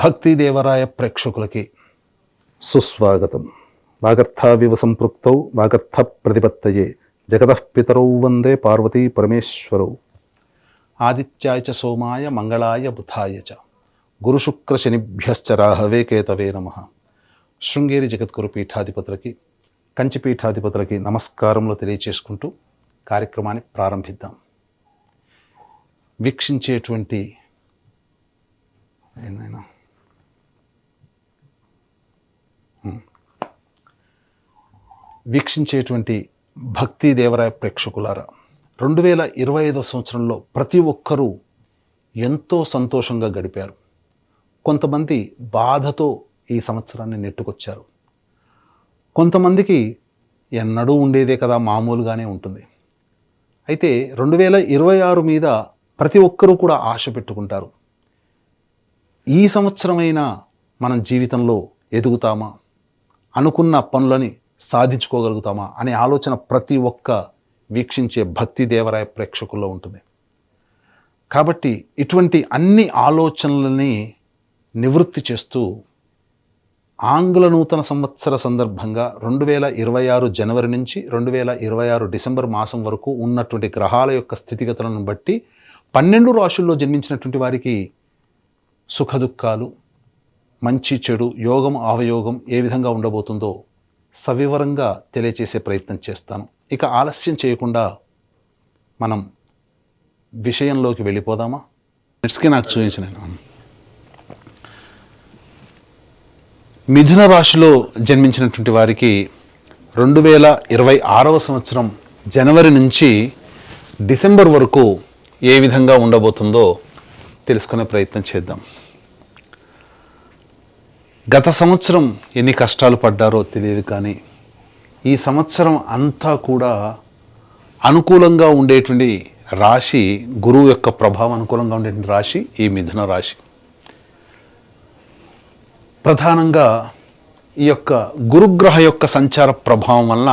భక్తి దేవరాయ ప్రేక్షకులకి సుస్వాగతం. వాగర్థావివ సంపృక్తౌ వాగర్థ ప్రతిపత్తయే. జగతఃపితరౌ వందే పార్వతీ పరమేశ్వరౌ. ఆదిత్యాయ చ సోమాయ మంగళాయ బుధాయ చ. గురుశుక్రశనిభ్యశ్చ రాహవే కేతవే నమ. శృంగేరి జగద్గురు పీఠాధిపతులకి కంచి పీఠాధిపతులకి నమస్కారములు తెలియచేసుకుంటూ కార్యక్రమాన్ని ప్రారంభిద్దాం. వీక్షించేటువంటి ఏమైనా? వీక్షించేటువంటి భక్తి దేవరాయ ప్రేక్షకులారా రెండు వేల ఇరవై ఐదో సంవత్సరంలో ప్రతి ఒక్కరూ ఎంతో సంతోషంగా గడిపారు. కొంతమంది బాధతో ఈ సంవత్సరాన్ని నెట్టుకొచ్చారు. కొంతమందికి ఎన్నడూ ఉండేదే కదా మామూలుగానే ఉంటుంది. అయితే రెండు వేల ఇరవై ఆరు మీద ప్రతి ఒక్కరూ కూడా ఆశ పెట్టుకుంటారు. ఈ సంవత్సరమైనా మనం జీవితంలో ఎదుగుతామా? అనుకున్న పనులని సాధించుకోగలుగుతామా అనే ఆలోచన ప్రతి ఒక్క వీక్షించే భక్తి దేవరాయ ప్రేక్షకుల్లో ఉంటుంది. కాబట్టి ఇటువంటి అన్ని ఆలోచనలని నివృత్తి చేస్తూ ఆంగ్ల నూతన సంవత్సర సందర్భంగా రెండు వేల ఇరవై ఆరు జనవరి నుంచి రెండు వేల ఇరవై ఆరు డిసెంబర్ మాసం వరకు ఉన్నటువంటి గ్రహాల యొక్క స్థితిగతులను బట్టి పన్నెండు రాశుల్లో జన్మించినటువంటి వారికి సుఖదుఖాలు మంచి చెడు యోగం అవయోగం ఏ విధంగా ఉండబోతుందో సవివరంగా తెలియచేసే ప్రయత్నం చేస్తాను. ఇక ఆలస్యం చేయకుండా మనం విషయంలోకి వెళ్ళిపోదామా? నెట్స్కి నాకు చూపించిన మిథున రాశిలో జన్మించినటువంటి వారికి రెండు వేల ఇరవై ఆరవ సంవత్సరం జనవరి నుంచి డిసెంబర్ వరకు ఏ విధంగా ఉండబోతుందో తెలుసుకునే ప్రయత్నం చేద్దాం. గత సంవత్సరం ఎన్ని కష్టాలు పడ్డారో తెలియదు కానీ ఈ సంవత్సరం అంతా కూడా అనుకూలంగా ఉండేటువంటి రాశి గురువు యొక్క ప్రభావం అనుకూలంగా ఉండేటువంటి రాశి ఈ మిథున రాశి. ప్రధానంగా ఈ యొక్క గురుగ్రహ యొక్క సంచార ప్రభావం వలన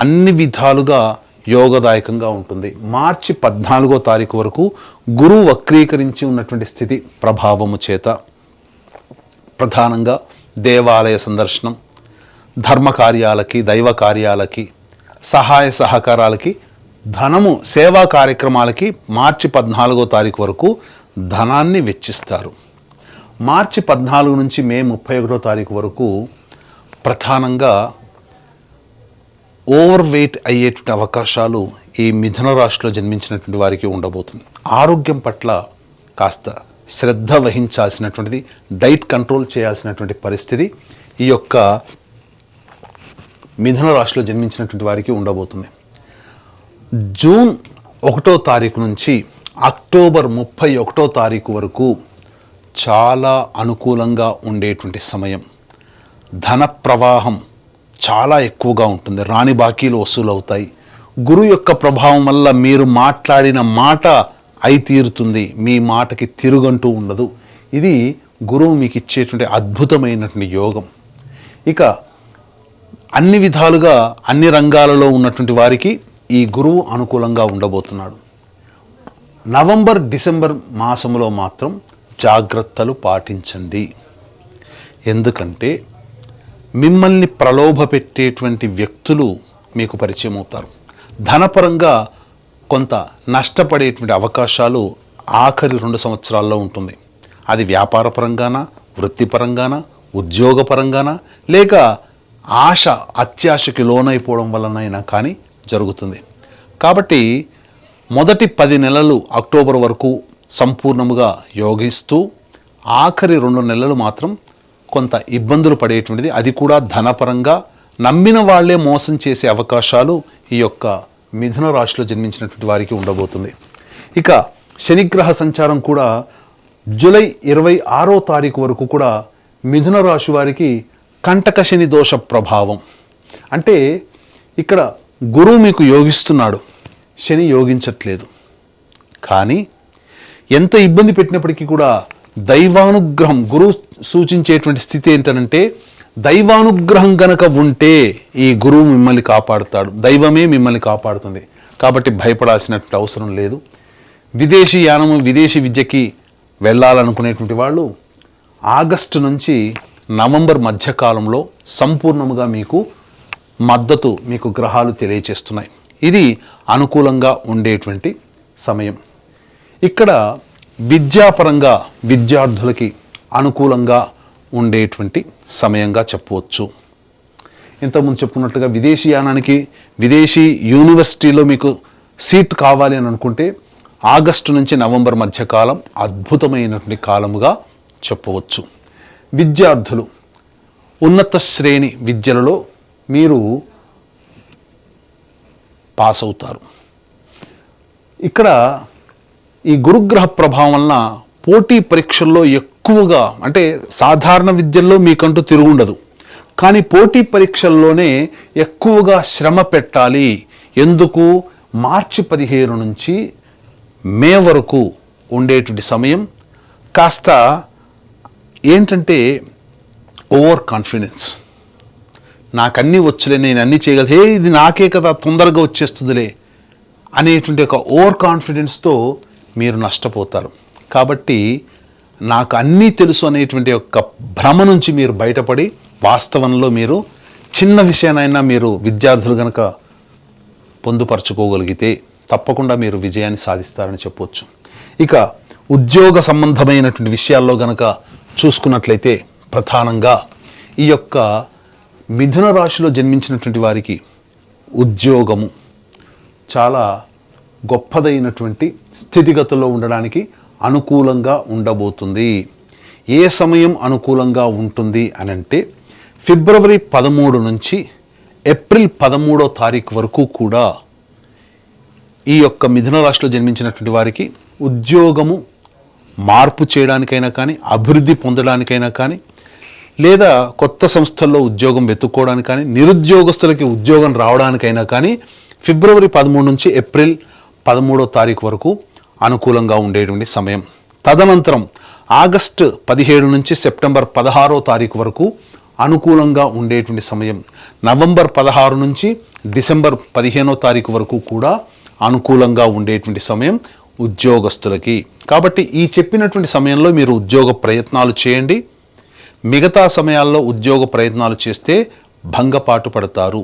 అన్ని విధాలుగా యోగదాయకంగా ఉంటుంది. మార్చి పద్నాలుగో తారీఖు వరకు గురువు వక్రీకరించి ఉన్నటువంటి స్థితి ప్రభావము చేత. ప్రధానంగా దేవాలయ సందర్శనం ధర్మ కార్యాలకి దైవ కార్యాలకి సహాయ సహకారాలకి ధనము సేవా కార్యక్రమాలకి మార్చి పద్నాలుగో తారీఖు వరకు ధనాన్ని వెచ్చిస్తారు. మార్చి పద్నాలుగు నుంచి మే ముప్పై ఒకటో తారీఖు వరకు ప్రధానంగా ఓవర్ వెయిట్ అయ్యేటువంటి అవకాశాలు ఈ మిథున రాశిలో జన్మించినటువంటి వారికి ఉండబోతుంది. ఆరోగ్యం పట్ల కాస్త శ్రద్ధ వహించాల్సినటువంటిది డైట్ కంట్రోల్ చేయాల్సినటువంటి పరిస్థితి ఈ యొక్క మిథున రాశిలో జన్మించినటువంటి వారికి ఉండబోతుంది. జూన్ ఒకటో తారీఖు నుంచి అక్టోబర్ ముప్పై ఒకటో తారీఖు వరకు చాలా అనుకూలంగా ఉండేటువంటి సమయం. ధన ప్రవాహం చాలా ఎక్కువగా ఉంటుంది. రాణి బాకీలు వసూలవుతాయి. గురువు యొక్క ప్రభావం వల్ల మీరు మాట్లాడిన మాట అయి తీరుతుంది మీ మాటకి తిరుగంటూ ఉండదు. ఇది గురువు మీకు ఇచ్చేటువంటి అద్భుతమైనటువంటి యోగం. ఇక అన్ని విధాలుగా అన్ని రంగాలలో ఉన్నటువంటి వారికి ఈ గురువు అనుకూలంగా ఉండబోతున్నాడు. నవంబర్ డిసెంబర్ మాసంలో మాత్రం జాగ్రత్తలు పాటించండి. ఎందుకంటే మిమ్మల్ని ప్రలోభ పెట్టేటువంటి వ్యక్తులు మీకు పరిచయం అవుతారు ధనపరంగా కొంత నష్టపడేటువంటి అవకాశాలు ఆఖరి రెండు సంవత్సరాల్లో ఉంటుంది. అది వ్యాపారపరంగానా వృత్తిపరంగానా ఉద్యోగపరంగానా లేక ఆశ అత్యాశకి లోనైపోవడం వలనైనా కానీ జరుగుతుంది. కాబట్టి మొదటి పది నెలలు అక్టోబర్ వరకు సంపూర్ణముగా యోగిస్తూ ఆఖరి రెండు నెలలు మాత్రం కొంత ఇబ్బందులు పడేటువంటిది. అది కూడా ధనపరంగా నమ్మిన వాళ్ళే మోసం చేసే అవకాశాలు ఈ యొక్క మిథున రాశిలో జన్మించినటువంటి వారికి ఉండబోతుంది. ఇక శనిగ్రహ సంచారం కూడా జూలై ఇరవై ఆరో తారీఖు వరకు కూడా మిథున రాశి వారికి కంటక శని దోష ప్రభావం. అంటే ఇక్కడ గురువు మీకు యోగిస్తున్నాడు శని యోగించట్లేదు. కానీ ఎంత ఇబ్బంది పెట్టినప్పటికీ కూడా దైవానుగ్రహం గురువు సూచించేటువంటి స్థితి ఏంటనంటే దైవానుగ్రహం గనక ఉంటే ఈ గురువు మిమ్మల్ని కాపాడుతాడు. దైవమే మిమ్మల్ని కాపాడుతుంది. కాబట్టి భయపడాల్సినటువంటి అవసరం లేదు. విదేశీ యానము విదేశీ విద్యకి వెళ్ళాలనుకునేటువంటి వాళ్ళు ఆగస్టు నుంచి నవంబర్ మధ్యకాలంలో సంపూర్ణముగా మీకు మద్దతు మీకు గ్రహాలు తెలియచేస్తున్నాయి. ఇది అనుకూలంగా ఉండేటువంటి సమయం. ఇక్కడ విద్యాపరంగా విద్యార్థులకి అనుకూలంగా ఉండేటువంటి సమయంగా చెప్పవచ్చు. ఇంతకుముందు చెప్పుకున్నట్లుగా విదేశీ యానానికి విదేశీ యూనివర్సిటీలో మీకు సీట్ కావాలి అని అనుకుంటే ఆగస్టు నుంచి నవంబర్ మధ్యకాలం అద్భుతమైనటువంటి కాలముగా చెప్పవచ్చు. విద్యార్థులు ఉన్నత శ్రేణి విద్యలలో మీరు పాస్ అవుతారు ఇక్కడ ఈ గురుగ్రహ ప్రభావం వలన పోటీ పరీక్షల్లో ఎక్కువగా అంటే సాధారణ విద్యల్లో మీకంటూ తిరుగుండదు. కానీ పోటీ పరీక్షల్లోనే ఎక్కువగా శ్రమ పెట్టాలి. ఎందుకు? మార్చి పదిహేను నుంచి మే వరకు ఉండేటువంటి సమయం. కాస్త ఏంటంటే ఓవర్ కాన్ఫిడెన్స్. నాకు అన్నీ వచ్చలే నేను అన్నీ చేయగలదు హే ఇది నాకే కదా తొందరగా వచ్చేస్తుందిలే అనేటువంటి ఒక ఓవర్ కాన్ఫిడెన్స్తో మీరు నష్టపోతారు. కాబట్టి నాకు అన్నీ తెలుసు అనేటువంటి ఒక భ్రమ నుంచి మీరు బయటపడి వాస్తవంలో మీరు చిన్న విషయానైనా మీరు విద్యార్థులు కనుక పొందుపరచుకోగలిగితే తప్పకుండా మీరు విజయాన్ని సాధిస్తారని చెప్పవచ్చు ఇక ఉద్యోగ సంబంధమైనటువంటి విషయాల్లో గనక చూసుకున్నట్లయితే ప్రధానంగా ఈ యొక్క మిథున రాశిలో జన్మించినటువంటి వారికి ఉద్యోగము చాలా గొప్పదైనటువంటి స్థితిగతుల్లో ఉండడానికి అనుకూలంగా ఉండబోతుంది. ఏ సమయం అనుకూలంగా ఉంటుంది అని అంటే ఫిబ్రవరి పదమూడు నుంచి ఏప్రిల్ పదమూడో తారీఖు వరకు కూడా ఈ యొక్క మిథున రాశిలో జన్మించినటువంటి వారికి ఉద్యోగము మార్పు చేయడానికైనా కానీ అభివృద్ధి పొందడానికైనా కానీ లేదా కొత్త సంస్థల్లో ఉద్యోగం వెతుక్కోవడానికి కానీ నిరుద్యోగస్తులకి ఉద్యోగం రావడానికైనా కానీ ఫిబ్రవరి పదమూడు నుంచి ఏప్రిల్ పదమూడో తారీఖు వరకు అనుకూలంగా ఉండేటువంటి సమయం. తదనంతరం ఆగస్టు పదిహేడు నుంచి సెప్టెంబర్ పదహారో తారీఖు వరకు అనుకూలంగా ఉండేటువంటి సమయం. నవంబర్ పదహారు నుంచి డిసెంబర్ పదిహేనో తారీఖు వరకు కూడా అనుకూలంగా ఉండేటువంటి సమయం ఉద్యోగస్తులకి. కాబట్టి ఈ చెప్పినటువంటి సమయంలో మీరు ఉద్యోగ ప్రయత్నాలు చేయండి. మిగతా సమయాల్లో ఉద్యోగ ప్రయత్నాలు చేస్తే భంగపాటు పడతారు.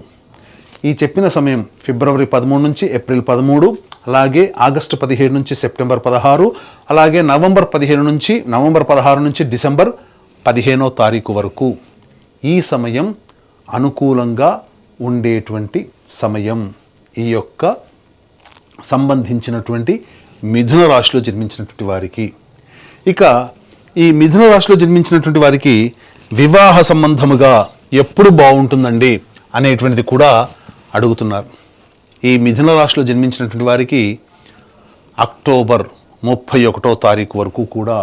ఈ చెప్పిన సమయం ఫిబ్రవరి పదమూడు నుంచి ఏప్రిల్ పదమూడు అలాగే ఆగస్టు పదిహేడు నుంచి సెప్టెంబర్ పదహారు అలాగే నవంబర్ పదిహేను నుంచి నవంబర్ పదహారు నుంచి డిసెంబర్ పదిహేనో తారీఖు వరకు ఈ సమయం అనుకూలంగా ఉండేటువంటి సమయం. ఈ యొక్క సంబంధించినటువంటి మిథున రాశిలో జన్మించినటువంటి వారికి. ఇక ఈ మిథున రాశిలో జన్మించినటువంటి వారికి వివాహ సంబంధముగా ఎప్పుడు బాగుంటుందండి అనేటువంటిది కూడా అడుగుతున్నారు. ఈ మిథున రాశిలో జన్మించినటువంటి వారికి అక్టోబర్ ముప్పై ఒకటో తారీఖు వరకు కూడా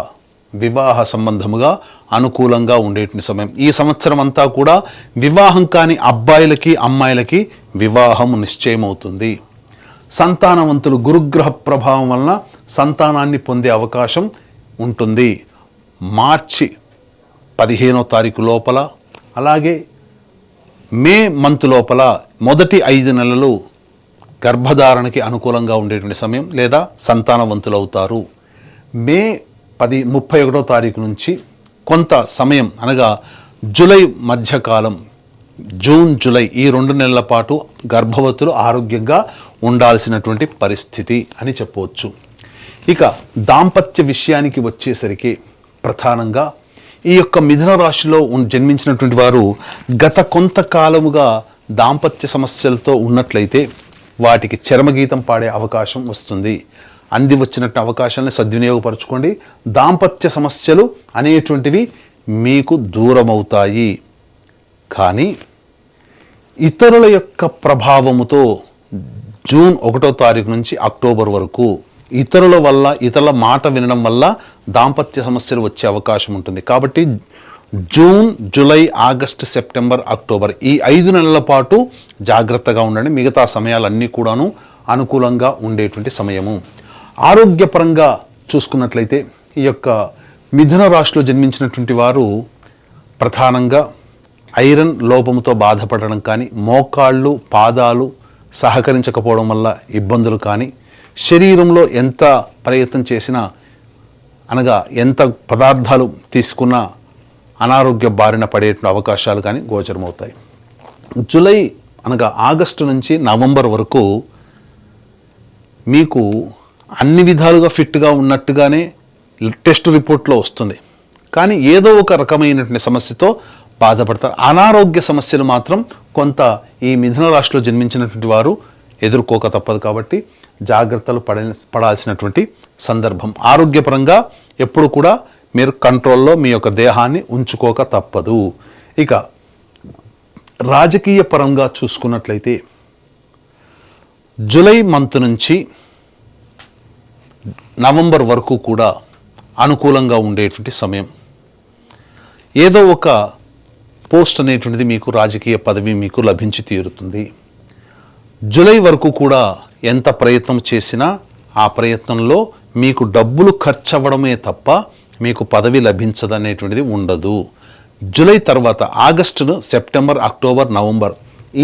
వివాహ సంబంధముగా అనుకూలంగా ఉండేటువంటి సమయం. ఈ సంవత్సరం అంతా కూడా వివాహం కాని అబ్బాయిలకి అమ్మాయిలకి వివాహం నిశ్చయమవుతుంది. సంతానవంతులు గురుగ్రహ ప్రభావం వలన సంతానాన్ని పొందే అవకాశం ఉంటుంది. మార్చి పదిహేనో తారీఖు లోపల అలాగే మే మంత్ లోపల మొదటి ఐదు నెలలు గర్భధారణకి అనుకూలంగా ఉండేటువంటి సమయం లేదా సంతానవంతులు అవుతారు మే పది ముప్పై ఒకటో తారీఖు నుంచి కొంత సమయం అనగా జూలై మధ్యకాలం జూన్ జూలై ఈ రెండు నెలల పాటు గర్భవతులు ఆరోగ్యంగా ఉండాల్సినటువంటి పరిస్థితి అని చెప్పవచ్చు. ఇక దాంపత్య విషయానికి వచ్చేసరికి ప్రధానంగా ఈ యొక్క మిథున రాశిలో జన్మించినటువంటి వారు గత కొంతకాలముగా దాంపత్య సమస్యలతో ఉన్నట్లయితే వాటికి చరమగీతం పాడే అవకాశం వస్తుంది. అంది వచ్చినట్టు అవకాశాలను సద్వినియోగపరచుకోండి. దాంపత్య సమస్యలు అనేటువంటివి మీకు దూరమవుతాయి. కానీ ఇతరుల యొక్క ప్రభావముతో జూన్ ఒకటో తారీఖు నుంచి అక్టోబర్ వరకు ఇతరుల వల్ల ఇతరుల మాట వినడం వల్ల దాంపత్య సమస్యలు వచ్చే అవకాశం ఉంటుంది. కాబట్టి June July August September October ఈ ఐదు నెలల పాటు జాగ్రత్తగా ఉండండి. మిగతా సమయాలన్నీ కూడాను అనుకూలంగా ఉండేటువంటి సమయము. ఆరోగ్యపరంగా చూసుకున్నట్లయితే ఈ యొక్క మిథున రాశిలో జన్మించినటువంటి వారు ప్రధానంగా ఐరన్ లోపంతో బాధపడడం కానీ మోకాళ్ళు పాదాలు సహకరించకపోవడం వల్ల ఇబ్బందులు కానీ శరీరంలో ఎంత ప్రయత్నం చేసినా అనగా ఎంత పదార్థాలు తీసుకున్నా అనారోగ్య బారిన పడేటువంటి అవకాశాలు కానీ గోచరమవుతాయి. జూలై అనగా ఆగస్టు నుంచి నవంబర్ వరకు మీకు అన్ని విధాలుగా ఫిట్గా ఉన్నట్టుగానే టెస్ట్ రిపోర్ట్లో వస్తుంది. కానీ ఏదో ఒక రకమైనటువంటి సమస్యతో బాధపడతారు. అనారోగ్య సమస్యలు మాత్రం కొంత ఈ మిథున రాశిలో జన్మించినటువంటి వారు ఎదుర్కోక తప్పదు కాబట్టి జాగ్రత్తలు పడ పడాల్సినటువంటి సందర్భం. ఆరోగ్యపరంగా ఎప్పుడు కూడా మీరు కంట్రోల్లో మీ యొక్క దేహాన్ని ఉంచుకోక తప్పదు. ఇక రాజకీయ పరంగా చూసుకున్నట్లయితే జూలై మంత్ నుంచి నవంబర్ వరకు కూడా అనుకూలంగా ఉండేటువంటి సమయం. ఏదో ఒక పోస్ట్ అనేటువంటిది మీకు రాజకీయ పదవి మీకు లభించి తీరుతుంది. జూలై వరకు కూడా ఎంత ప్రయత్నం చేసినా ఆ ప్రయత్నంలో మీకు డబ్బులు ఖర్చు అవ్వడమే తప్ప మీకు పదవి లభించదనేటువంటిది ఉండదు. జూలై తర్వాత ఆగస్టును సెప్టెంబర్ అక్టోబర్ నవంబర్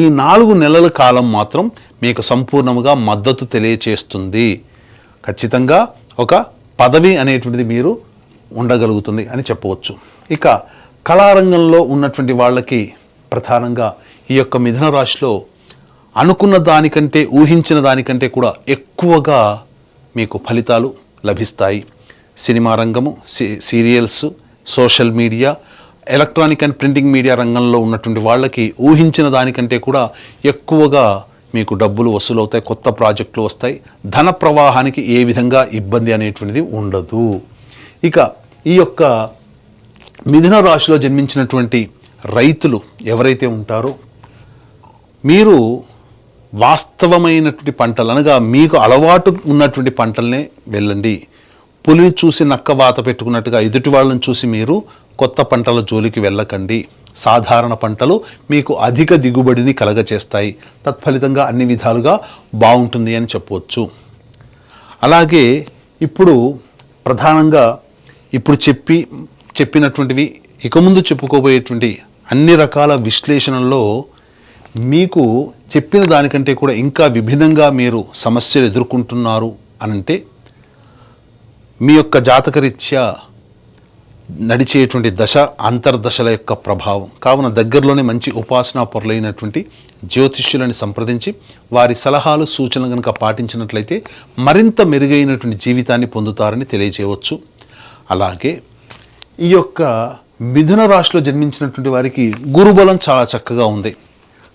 ఈ నాలుగు నెలల కాలం మాత్రం మీకు సంపూర్ణముగా మద్దతు తెలియచేస్తుంది. ఖచ్చితంగా ఒక పదవి అనేటువంటిది మీరు ఉండగలుగుతుంది అని చెప్పవచ్చు. ఇక కళారంగంలో ఉన్నటువంటి వాళ్ళకి ప్రధానంగా ఈ యొక్క మిథున రాశిలో అనుకున్న దానికంటే ఊహించిన దానికంటే కూడా ఎక్కువగా మీకు ఫలితాలు లభిస్తాయి. సినిమా రంగము C serials social media electronic and printing media రంగంలో ఉన్నటువంటి వాళ్ళకి ఊహించిన దానికంటే కూడా ఎక్కువగా మీకు డబ్బులు వసూలవుతాయి కొత్త ప్రాజెక్టులు వస్తాయి. ధన ప్రవాహానికి ఏ విధంగా ఇబ్బంది అనేటువంటిది ఉండదు. ఇక ఈ యొక్క మిథున రాశిలో జన్మించినటువంటి రైతులు ఎవరైతే ఉంటారో మీరు వాస్తవమైనటువంటి పంటలు అనగా మీకు అలవాటు ఉన్నటువంటి పంటలనే వెళ్ళండి. పులిని చూసి నక్క వాత పెట్టుకున్నట్టుగా ఎదుటి వాళ్ళని చూసి మీరు కొత్త పంటల జోలికి వెళ్ళకండి. సాధారణ పంటలు మీకు అధిక దిగుబడిని కలగచేస్తాయి. తత్ఫలితంగా అన్ని విధాలుగా బాగుంటుంది అని చెప్పవచ్చు అలాగే ఇప్పుడు ప్రధానంగా ఇప్పుడు చెప్పి చెప్పినటువంటివి ఇక ముందు చెప్పుకోబోయేటువంటి అన్ని రకాల విశ్లేషణల్లో మీకు చెప్పిన దానికంటే కూడా ఇంకా విభిన్నంగా మీరు సమస్యలు ఎదుర్కొంటున్నారు అనంటే మీ యొక్క జాతకరీత్యా నడిచేటువంటి దశ అంతర్దశల యొక్క ప్రభావం. కావున దగ్గరలోనే మంచి ఉపాసనా పొరలైనటువంటి జ్యోతిష్యులని సంప్రదించి వారి సలహాలు సూచనలు కనుక పాటించినట్లయితే మరింత మెరుగైనటువంటి జీవితాన్ని పొందుతారని తెలియజేయవచ్చు. అలాగే ఈ యొక్క మిథున రాశిలో జన్మించినటువంటి వారికి గురుబలం చాలా చక్కగా ఉంది.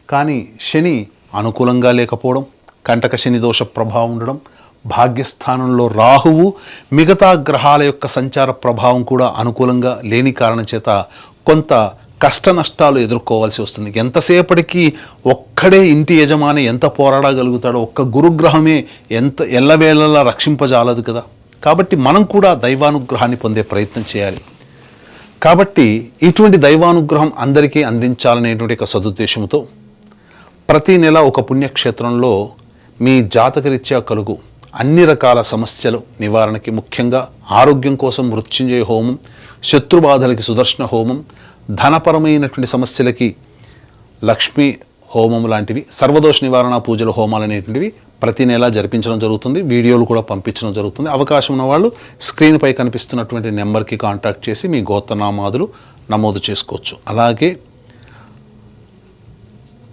కానీ శని అనుకూలంగా లేకపోవడం కంటక శని దోష ప్రభావం ఉండడం భాగ్యస్థానంలో రాహువు మిగతా గ్రహాల యొక్క సంచార ప్రభావం కూడా అనుకూలంగా లేని కారణం చేత కొంత కష్ట నష్టాలు ఎదుర్కోవాల్సి వస్తుంది. ఎంతసేపటికి ఒక్కడే ఇంటి యజమాని ఎంత పోరాడగలుగుతాడో ఒక్క గురుగ్రహమే ఎంత ఎల్లవేళలా రక్షింపజాలదు కదా. కాబట్టి మనం కూడా దైవానుగ్రహాన్ని పొందే ప్రయత్నం చేయాలి. కాబట్టి ఇటువంటి దైవానుగ్రహం అందరికీ అందించాలనేటువంటి ఒక సదుద్దేశంతో ప్రతి నెల ఒక పుణ్యక్షేత్రంలో మీ జాతకరీత్యా కలుగు. అన్ని రకాల సమస్యలు నివారణకి ముఖ్యంగా ఆరోగ్యం కోసం మృత్యుంజయ హోమం శత్రుబాధలకి సుదర్శన హోమం ధనపరమైనటువంటి సమస్యలకి లక్ష్మీ హోమం లాంటివి సర్వదోష నివారణ పూజల హోమాలు అనేటువంటివి ప్రతి నెల జరిపించడం జరుగుతుంది వీడియోలు కూడా పంపించడం జరుగుతుంది. అవకాశం ఉన్న వాళ్ళు స్క్రీన్పై కనిపిస్తున్నటువంటి నెంబర్కి కాంటాక్ట్ చేసి మీ గోత్రనామాదులు నమోదు చేసుకోవచ్చు. అలాగే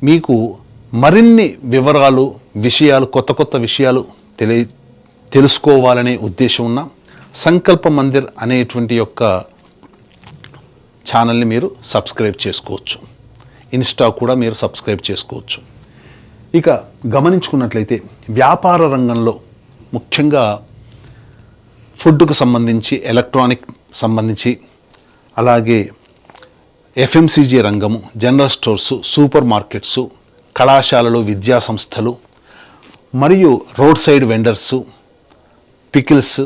మీకు మరిన్ని వివరాలు విషయాలు కొత్త కొత్త విషయాలు తెలియ తెలుసుకోవాలనే ఉద్దేశం ఉన్న సంకల్ప మందిర్ అనేటువంటి యొక్క ఛానల్ని మీరు సబ్స్క్రైబ్ చేసుకోవచ్చు. ఇన్స్టా కూడా మీరు సబ్స్క్రైబ్ చేసుకోవచ్చు. ఇక గమనించుకున్నట్లయితే వ్యాపార రంగంలో ముఖ్యంగా ఫుడ్కు సంబంధించి ఎలక్ట్రానిక్ సంబంధించి అలాగే ఎఫ్ఎంసీజీ రంగము జనరల్ స్టోర్స్ సూపర్ మార్కెట్స్ కళాశాలలు విద్యా సంస్థలు మరియు road side vendors pickles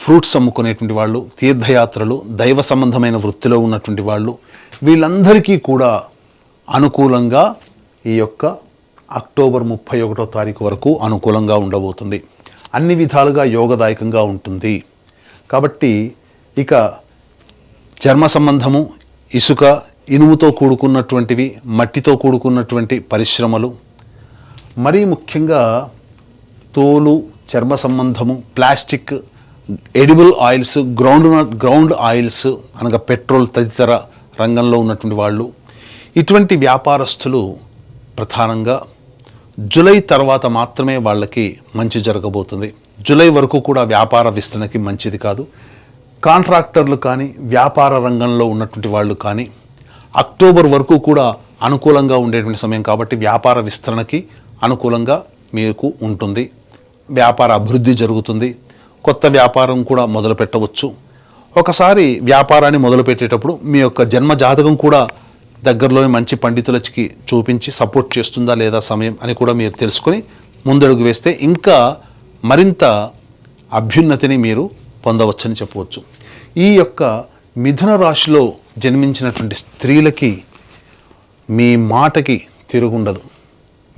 fruits అమ్ముకునేటువంటి వాళ్ళు తీర్థయాత్రలు దైవ సంబంధమైన వృత్తిలో ఉన్నటువంటి వాళ్ళు వీళ్ళందరికీ కూడా అనుకూలంగా ఈ యొక్క అక్టోబర్ ముప్పై ఒకటో తారీఖు వరకు అనుకూలంగా ఉండబోతుంది. అన్ని విధాలుగా యోగదాయకంగా ఉంటుంది. కాబట్టి ఇక చర్మ సంబంధము ఇసుక ఇనుముతో కూడుకున్నటువంటివి మట్టితో కూడుకున్నటువంటి పరిశ్రమలు మరీ ముఖ్యంగా తోలు చర్మ సంబంధము plastic edible oils ground ground oils అనగా పెట్రోల్ తదితర రంగంలో ఉన్నటువంటి వాళ్ళు. ఇటువంటి వ్యాపారస్తులు ప్రధానంగా జూలై తర్వాత మాత్రమే వాళ్ళకి మంచి జరగబోతుంది. జూలై వరకు కూడా వ్యాపార విస్తరణకి మంచిది కాదు. కాంట్రాక్టర్లు కానీ వ్యాపార రంగంలో ఉన్నటువంటి వాళ్ళు కానీ అక్టోబర్ వరకు కూడా అనుకూలంగా ఉండేటువంటి సమయం కాబట్టి వ్యాపార విస్తరణకి అనుకూలంగా మీకు ఉంటుంది. వ్యాపార అభివృద్ధి జరుగుతుంది. కొత్త వ్యాపారం కూడా మొదలు పెట్టవచ్చు. ఒకసారి వ్యాపారాన్ని మొదలుపెట్టేటప్పుడు మీ యొక్క జన్మ జాతకం కూడా దగ్గరలోని మంచి పండితులకి చూపించి సపోర్ట్ చేస్తుందా లేదా సమయం అని కూడా మీరు తెలుసుకొని ముందడుగు వేస్తే ఇంకా మరింత అభ్యున్నతిని మీరు పొందవచ్చని చెప్పవచ్చు. ఈ యొక్క మిథున రాశిలో జన్మించినటువంటి స్త్రీలకి మీ మాటకి తిరుగుండదు.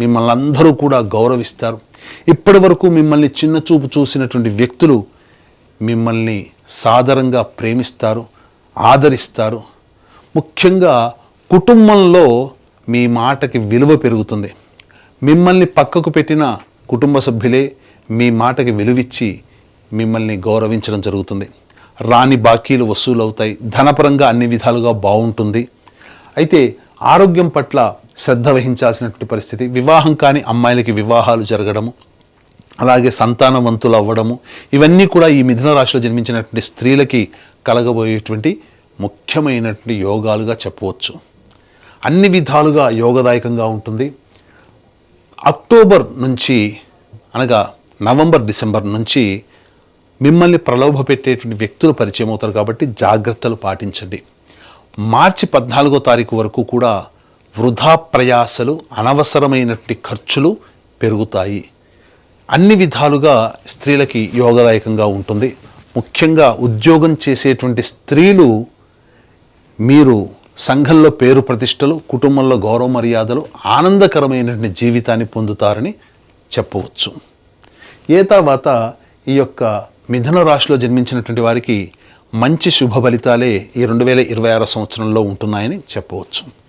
మిమ్మల్ని అందరూ కూడా గౌరవిస్తారు. ఇప్పటి వరకు మిమ్మల్ని చిన్న చూపు చూసినటువంటి వ్యక్తులు మిమ్మల్ని సాదరంగా ప్రేమిస్తారు ఆదరిస్తారు. ముఖ్యంగా కుటుంబంలో మీ మాటకి విలువ పెరుగుతుంది. మిమ్మల్ని పక్కకు పెట్టిన కుటుంబ సభ్యులే మీ మాటకి విలువిచ్చి మిమ్మల్ని గౌరవించడం జరుగుతుంది. రాని బాకీలు వసూలవుతాయి. ధనపరంగా అన్ని విధాలుగా బాగుంటుంది. అయితే ఆరోగ్యం పట్ల శ్రద్ధ వహించాల్సినటువంటి పరిస్థితి. వివాహం కాని అమ్మాయిలకి వివాహాలు జరగడము అలాగే సంతానవంతులు అవ్వడము ఇవన్నీ కూడా ఈ మిథున రాశిలో జన్మించినటువంటి స్త్రీలకి కలగబోయేటువంటి ముఖ్యమైనటువంటి యోగాలుగా చెప్పవచ్చు. అన్ని విధాలుగా యోగదాయకంగా ఉంటుంది. అక్టోబర్ నుంచి అనగా నవంబర్ డిసెంబర్ నుంచి మిమ్మల్ని ప్రలోభ పెట్టేటువంటి వ్యక్తులు పరిచయం అవుతారు కాబట్టి జాగ్రత్తలు పాటించండి. మార్చి పద్నాలుగో తారీఖు వరకు కూడా వృధా ప్రయాసలు అనవసరమైనటువంటి ఖర్చులు పెరుగుతాయి. అన్ని విధాలుగా స్త్రీలకి యోగదాయకంగా ఉంటుంది. ముఖ్యంగా ఉద్యోగం చేసేటువంటి స్త్రీలు మీరు సంఘంలో పేరు ప్రతిష్టలు కుటుంబంలో గౌరవ మర్యాదలు ఆనందకరమైనటువంటి జీవితాన్ని పొందుతారని చెప్పవచ్చు. ఏ తర్వాత ఈ యొక్క మిథున రాశిలో జన్మించినటువంటి వారికి మంచి శుభ ఫలితాలే ఈ రెండు వేల ఇరవై ఆరో సంవత్సరంలో ఉంటున్నాయని చెప్పవచ్చు.